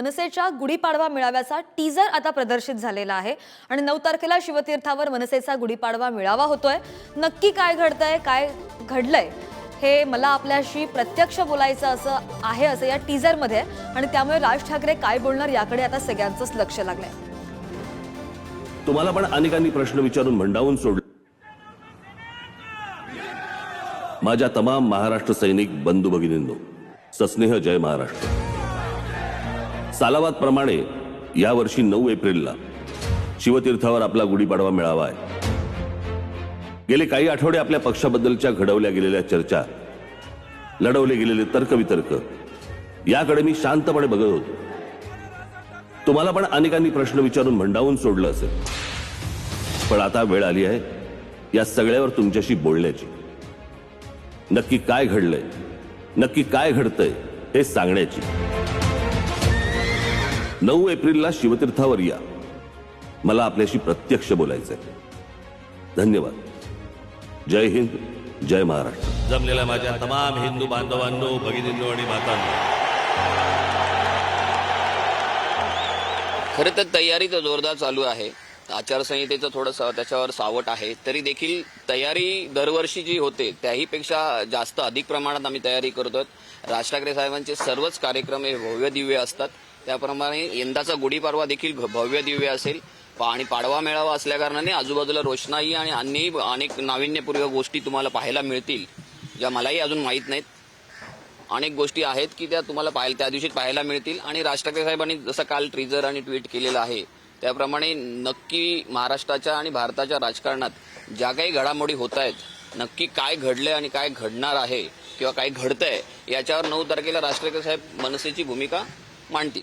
मनसेच्या गुढीपाडवा मेळाव्याचा टीजर आता प्रदर्शित झालेला आहे. आणि नऊ तारखेला शिवतीर्थावर मनसेचा गुढीपाडवा मेळावा होतोय. नक्की काय घडतंय काय घडलंय हे मला आपल्याशी प्रत्यक्ष बोलायचं असं आहे असं या टीजरमध्ये आहे. आणि त्यामुळे राज ठाकरे काय बोलणार याकडे आता सगळ्यांचंच लक्ष लागलंय. तुम्हाला पण अनेकांनी प्रश्न विचारून भंडावून सोडले. माझ्या तमाम महाराष्ट्र सैनिक बंधू भगिनींनो सस्नेह जय महाराष्ट्र. सालावाद प्रमाणे यावर्षी नऊ एप्रिलला शिवतीर्थावर आपला गुढीपाडवा मिळावा आहे. गेले काही आठवडे आपल्या पक्षाबद्दलच्या घडवल्या गेलेल्या चर्चा लढवले गेलेले तर्कवितर्क याकडे मी शांतपणे बघत होतो. तुम्हाला पण अनेकांनी प्रश्न विचारून भंडावून सोडलं असेल. पण आता वेळ आली आहे या सगळ्यावर तुमच्याशी बोलण्याची. नक्की काय घडलंय? नक्की काय घडतंय हे सांगण्याची. नऊ एप्रिलला शिवतीर्थावर या. मला आपल्याशी प्रत्यक्ष बोलायचंय. धन्यवाद. जय हिंद जय महाराष्ट्र. जमलेल्या माझ्या तमाम हिंदू बांधवांनो भगिनींनो आणि मातांनो. खरं तर तयारी तर जोरदार चालू आहे. आचारसंहितेचं थोडंसं त्याच्यावर सावट आहे. तरी देखील तयारी दरवर्षी जी होते त्याहीपेक्षा जास्त अधिक प्रमाणात आम्ही तयारी करतोय राज ठाकरे साहेबांचे सर्वच कार्यक्रम हे भव्य दिव्य असतात. त्याप्रमाणे यंदाचा गुढीपाडवा देखील भ- भव्य दिव्य असेल. पा- आणि पाडवा मेळावा असल्याकारणाने आजूबाजूला रोषणाई आणि अन्यही अनेक नाविन्यपूर्व गोष्टी तुम्हाला पाहायला मिळतील ज्या मलाही अजून माहीत नाहीत. अनेक गोष्टी आहेत की त्या तुम्हाला पाहायला त्या दिवशी पाहायला मिळतील. आणि राज ठाकरे साहेबांनी जसं काल ट्रिजर आणि ट्विट केलेलं आहे त्याप्रमाणे नक्की महाराष्ट्राच्या आणि भारताच्या राजकारणात ज्या काही घडामोडी होत आहेत नक्की काय घडलंय आणि काय घडणार आहे किंवा काय घडतंय याच्यावर नऊ तारखेला राज साहेब मनसेची भूमिका मांडतील.